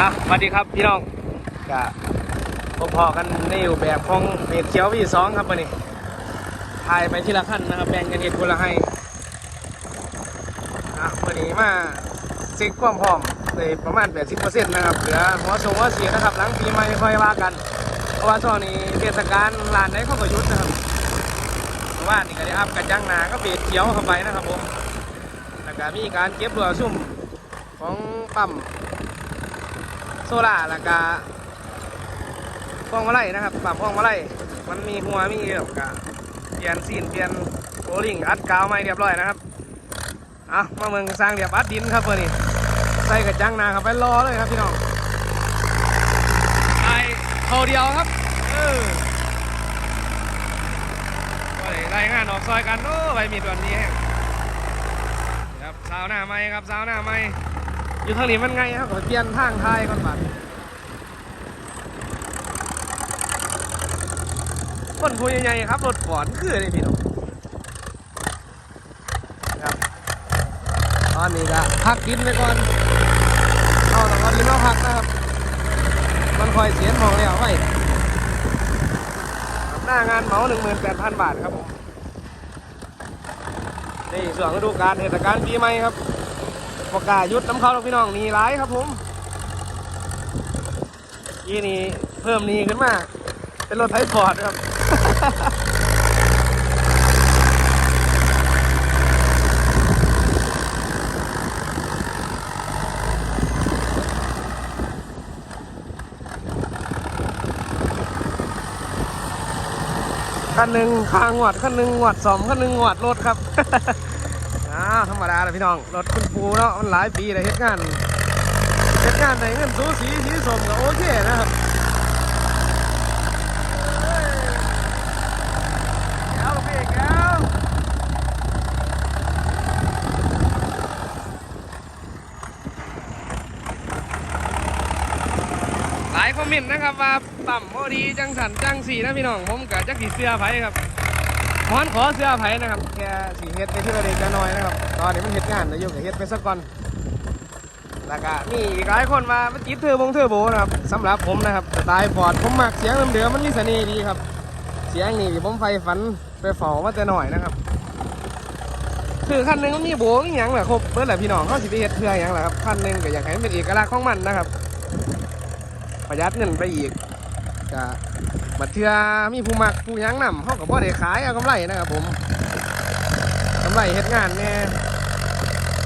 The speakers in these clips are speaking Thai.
อะสวัสดีครับพี่น้องก็พบพอกันในอยู่แบบของเพจเขียววีสองครับวันนี้ถ่ายไปทีละขั้นนะครับแบ่งกันเห็ดคนละให้อะวันนี้มาซิกความพร้อมเลยประมาณ 80%นะครับเหลือหัวทรงหัวเสียนะครับหลังปีใหม่ค่อยว่ากัน เพราะว่าช่วงนี้เทศกาลร้านไหนเขาก็หยุดนะครับเพราะว่านี่ก็ได้อัพกระจังนาก็เบียดเขียวเข้าไปนะครับผมแล้วก็มีการเก็บตัวซุ่มของปั๊ม โซล่าแล้วก็พวงมาลัยนะครับปรับพวงมาลัยมันมีหัวมีแบบกะเปลี่ยนซีนเปลี่ยนโอลิงอัดกาวใหม่เรียบร้อยนะครับเอามาเมืองสร้างเรียบอัดดินครับเพื่อนนี่ใส่กระจังนาครับไปรอเลยครับพี่น้องไอเขาเดียวครับเออว่าได้รายงานออกซอยกันโอ้ไปมีตัวนี้แห้งครับสาวหน้าไม้ครับสาวหน้าไม้ อยู่ทางนี้มันไงครับขอเปลี่ยนทางไทายก่อนบัดคนคุยใหญ่ๆครับรถฝอนคือเลยพี่น้องครับตอนนี้ก็พักกินไปก่อนเอาแต่ก็ดีนอกพักนะครับ มันคอยเสียนมองแล้วไว้หน้างานเหมา18,000บาทครับผมนี่ส่วนฤดูกาลเทศกาลปีใหม่ครับ ประกายุดน้ำเขาหรอกพี่น้องนีร้ายครับผมยี่นี่เพิ่มนีขึ้นมา เป็นรถไถฟอร์ดครับคันหนึ่งคางหวดคันหนึ่งหวดสอมคันหนึ่งหวดรถครับ อ้าวธรรมดาเลยพี่น้อง รถคุณปูเนาะ มันหลายปีเลยเฮ็ดงานเฮ็ดงานในเงินสูสีสีสมก็โอเคนะครับเก้วลูกพี่แก้วหลายคอมเมนต์นะครับว่าต่ำโอดีจังสันจังสีนะพี่น้อง ผมกับจักสีเสื้อไผครับ ขอนขอเสื้อไผ่นะครับแกสีเฮ็ดไปที่ระเด็กจะน้อยนะครับ ตอนนี้มันเฮ็ดงานนะอยู่กับเฮ็ดไปสักก่อนแล้วก็มีอีกหลายคนมามันติดเทอร์บงเทอร์โบนะครับสำหรับผมนะครับสไตล์ฟอร์ดผมมักเสียงเดิมๆมันมีเสน่ห์ดีครับ เสียงนี่ผมไฟฝันไปฝ้ามาแต่หน่อยนะครับคือคันหนึ่งมันมีโบมีหยังแหละครบเบิดแหละพี่น้องเขาสิไปเฮ็ดเพื่อหยังแหละครับคันหนึ่งก็อยากให้มันเป็นเอกลักษณ์ของมันนะครับ ประหยัดเงินไปอีกก็ บัดเทือมีผู้มักผู้ยังนำเขาก็บ่ได้ขายเอากำไรนะครับผมกำไรเฮ็ดงานแน่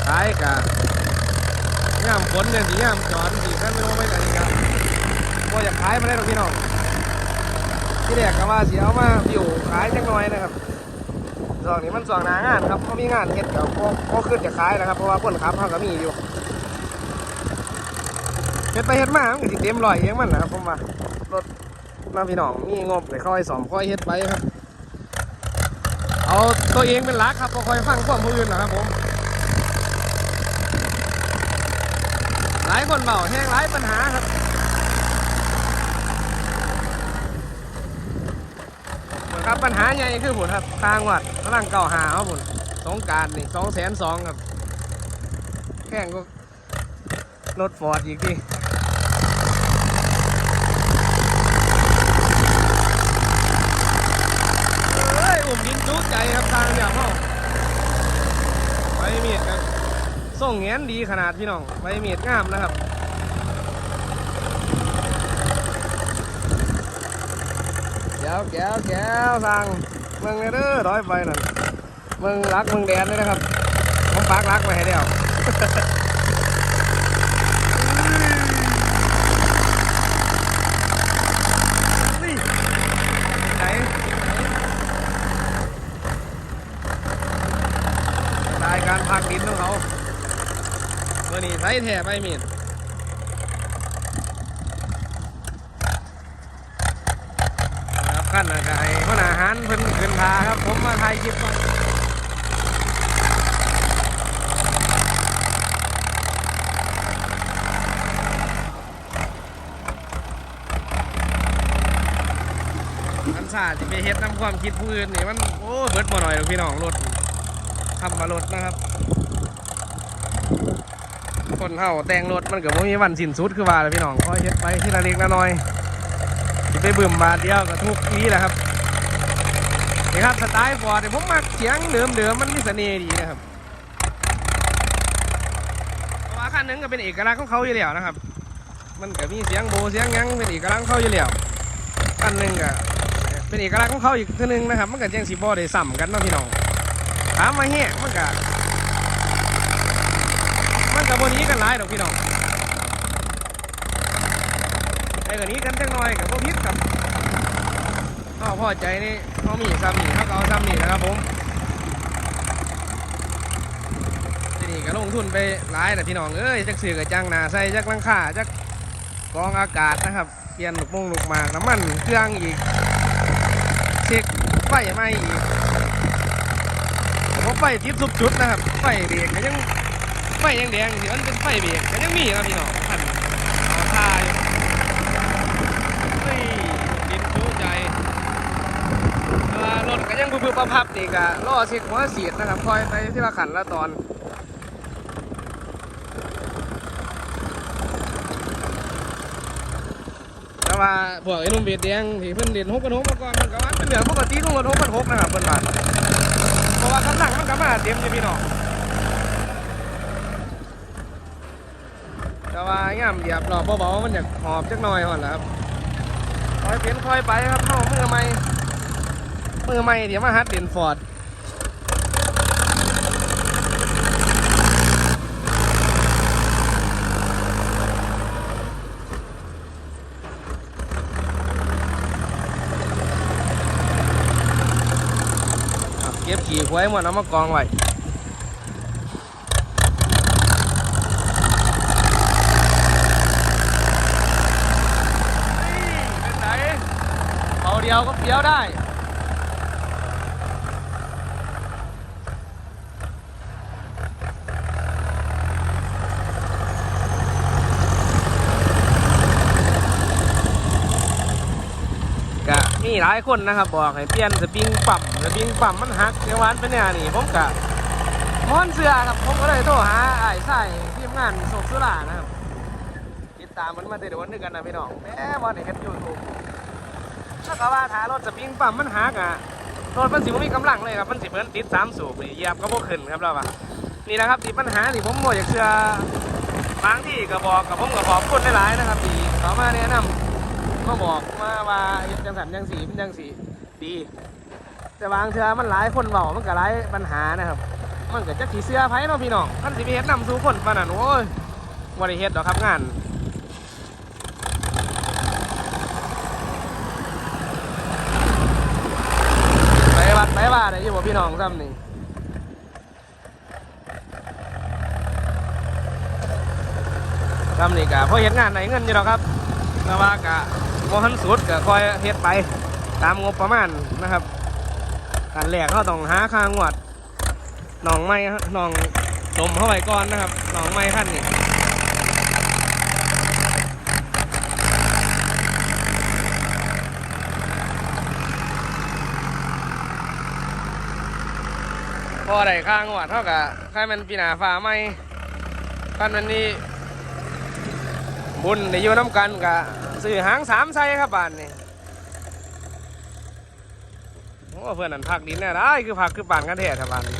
ขายกะงามฝนเนี่ยสีงามจอนสีกันไม่รู้ไม่ไหนครับบ่ออยากขายมาได้หรอกพี่น้องที่แรกก็ว่าสิเอามาบิวขายจังน่อยนะครับสองนี้มันสองหนางานครับเขามีงานเฮ็ดเดี๋ยวพอพอขึ้นจะขายนะครับ เพราะว่าคนขับเขาก็มีอยู่เฮ็ดไปเฮ็ดมามันก็สิเต็มรอยเองมันนะครับผมว่า น้าพี่น้องมีงบเลยค่อยสอมค่อยเฮ็ดไปครับ เอาตัวเองเป็นหลักครับบ่ค่อยฟังความผู้อื่นนะครับผม หลายคนเบาแห้งหลายปัญหาครับครับปัญหาใหญ่คือผุนครับทางวัดพลังเก่าหาเอาผุนสงการนี่สองแสนสองครับแข่งก็รถฟอร์ดอีกที เอ้ย อุ่มดินจุใจครับทางอย่างเขาใบมีดครับส่งแงนดีขนาดพี่น้องใบมีดงามนะครับแก้วแก้วแก้วทางเมืองเนี่ยเด้อร้อยไปนั่นเมืองรักเมืองแดนเลยนะครับผมฝากรักไว้ให้เดียว นี่ไหน รายการพักดินของเขาเมื่อนี้ใช้ แถไปมีดครับขั้นอากาศคนอาหารเพิ่นขึ้นพาครับ ผมมาถ่ายคลิปก่อนอันซาสิไปเฮ็ดน้ำความคิดผู้อื่นนี่มันโอ้เบิดบ่หน่อยพี่น้องรถทำมารถนะครับ คนเฮาแต่งรถมันก็บ่มีวันสิ้นสุดคือว่าแหละพี่น้องคอยเฮ็ดไปที่ละเล็กละน้อยสิไปบึ้มบาทเดียวก็ทุกนี้แหละครับนี่ครับสไตล์ฟอร์ดผมมักเสียงเดิมๆมันมีเสน่ห์ดีนะครับว่าคันหนึงก็เป็นเอกลักษณ์ของเขาอยู่แล้วนะครับ มันก็มีเสียงโบเสียงยังเป็นเอกลักษณ์เขาอยู่แล้วคันหนึงก็เป็นเอกลักษณ์ของเขาอีกตัวหนึงนะครับ มันก็ยังสิบ่ได้ซ้ำกันเนาะพี่น้องถามมาเฮียมันก็ มันกับบนี้กันหลายดอกพี่น้องไอ้กับนี้กันจังหน่อยกับพวกพิษครับก็พอใจนี่เขามีซ้ำนี่เขาเอาซ้ำนี่นะครับผมทีนี่ก็ลงทุนไปหลายแต่พี่น้องเอ้ยจักเสือกับจังหนาใส่จักลังค่าจักกองอากาศนะครับเปลี่ยนลูกมงลูกมากน้ำมันเครื่องอีกเช็คไฟไหม้อีกผมว่าไฟทิศสุบจุดนะครับไฟเบรกยัง ไฟยังแดงสิมันเป็นไฟเบรกก็ยังมีครับพี่น้องท่านเอาท่าอยู่เฮ้ยดินชูใจเอ่อรถก็ยังพึบๆพับๆนี่ก็ล่อเช็คหัวเสียดนะครับคอยไปที่ละขันละตอนแต่ว่าพวกไอ้นุ่มเบียดแดงที่เพิ่นเด่นหกกันหกมาก่อนมันก็ว่าเป็นเรื่องปกติของรถหกกันหกนะครับเพิ่นว่าเพราะว่ากำลังมันก็มาเต็มอยู่พี่น้อง แต่ว่าย่ำเหยียบหลอกเบาๆมันอยากหอบจักหน่อยก่อนแหละครับคอยเพ้นคอยไปครับเข้ามือใหม่มือใหม่เดี๋ยวมาฮัดเด่นฟอร์ดเก็บขี่ควายหมดเอามากองไว้ เป็นไหนเอาเดี ยวก็เดียวได้ก็มีหลายคนนะครับ บอกให้เปลี่ยนสปริงปั๊มสปริงปั๊มมันหักเยววันเป็นเนี่ยนี่ผมกะม้อนเสือครับ ผมก็เลยโทรหาไอ้ใส่ทีมงานโศกสุรานะครับ ติดตามมันมาแต่เดี๋ยววันนึงกันนะพี่น้องแม่บอลเห็นยูทูบถ้า ก็ว่าถ้ารถสปริงปั๊มมันหักอะรถมันสิบ่มีกำลังเลยครับมันสิเหมือนติดสามสูบนี่เหยียบก็บ่ขึ้นครับเราว่านี่นะครับที่ปัญหาที่ผมบ่อยากเชื่อบางที่ก็บอกกับผมก็ขอบคุณหลายๆนะครับที่เขามาแนะนำมาบอกมาว่าจังสันจังสีเป็นจังสีดี แต่บางเทื่อมันหลายคนเบามันก็หลายปัญหานะครับ มันก็จะขี่เสื้อไผเนาะพี่น้องมันสิไปเฮ็ดนำสู่คนปานนั้นโอ้ยบ่ได้เฮ็ดดอกครับงาน วัดไปว่าได้อยู่บ่พี่น้องซ้ำนี่ซ้ำนี่กะพอเฮ็ดงานไหนเงินอยู่หรอครับแต่ว่ากะบ่ทันสุดก็คอยเฮ็ดไปตามงบประมาณนะครับการแรกเขาต้องหาค่างวดหนองไม้หนองสมเข้าไว้ก่อนนะครับหนองไม้ขั้นนี่ อได้ค่างวดเท่ากับใครมันปีหนาฟ้าไหมขั้นมันนี้บุญในอยู่น้ำกันกะซื้อหางสามไซครับบ้านนี่โอ้เพื่อนนั่นพักดินแน่ได้คือพักคือป่านกันแท้ครับบ้านนี้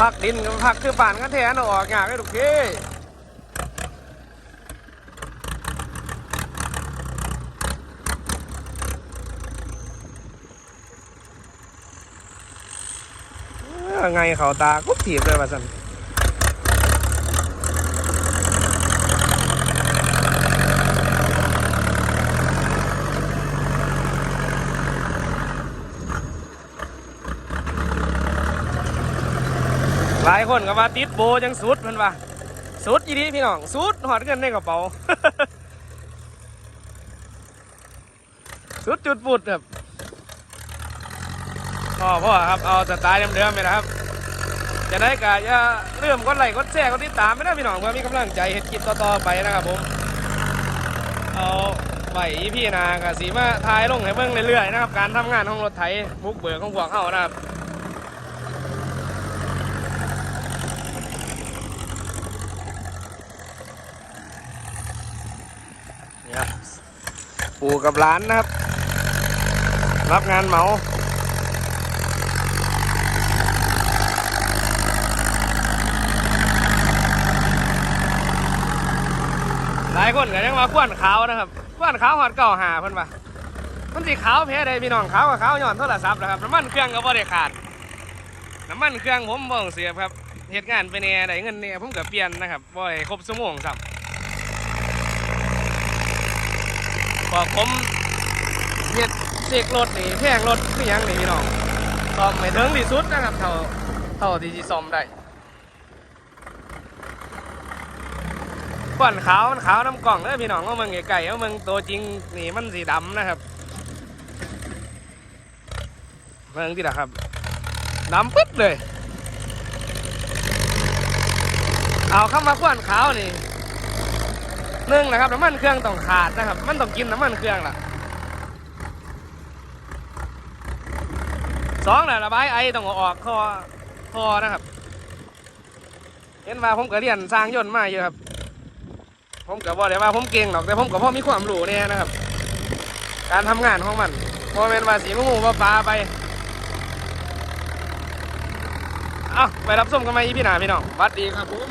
พักดินกับพักคือป่านกันแท้น่ะออกยากเลยทุกที เอ้อไงเขาตากุบถีบเลยว่าสันหลายคนก็ว่าติดโบจังสุดมันว่าสุดอีดีพี่น้องสุดหอดเงินในกระเป๋าสุดจุดปุดครับ พ่อพ่อครับเอาสไตล์เดิมเดิๆไปนะครับ จะได้กะจะเริ่มกดไหลค์กดแชร์กดติดตามไม่ได้พี่น้องเพื่อมีกำลังใจเห็ดกิจต่อๆไปนะครับผม เอาไหพี่นากะสีมาทายลงให้เบิ้งเรื่อยๆนะครับ การทำงานของรถไถบุกเบิอของพวกเขานะครับปูกับร้านนะครับ รับงานเหมา หลายคนก็ยังมาควนขาวนะครับควนขาวหอดเก่าหาเพิ่นว่ามันสิขาวแพ้ใดพี่น้องขาวกับขาวย้อนโทรศัพท์นะครับน้ำมันเครื่องก็บ่ได้ขาดน้ำมันเครื่องผมบ่ต้องเสียครับเหตุงานไปเนี่ยได้เงินเนี่ยผมก็เปลี่ยนนะครับบ่ให้ครบชั่วโมงซ้ำพอผมเฮ็ดเช็ครถนี่แพงรถคือหยังนี่พี่น้องซ่อมไม่ถึงที่สุดนะครับเท่าเท่าที่สิซ่อมได้ ก้อนขาวมันขาวน้ำกล่องเด้อพี่น้องว่ามึงไก่ๆว่ามึงตัวจริงนี่มันสีดำนะครับเมืองที่ละครับดำปึ๊ดเลย เอาเข้ามาก้อนขาวนี่หนึ่งนะครับน้ำมันเครื่องต้องขาดนะครับ มันต้องกินน้ำมันเครื่องล่ะสองนะระบายไอต้องอออกคอคอนะครับ เห็นว่าผมก็เรียนสร้างยนต์มาอยู่ครับ ผมกับอกเลยว่าผมเก่งหรอกแต่ผมกับพ่อมีความรู้เนี่ยนะครับ การทำงานของมันพอเป็นว่าสีมูว่าปลาไปเอาไปรับส้มกันไหมพี่หนาพี่น้องวัดดีครับผม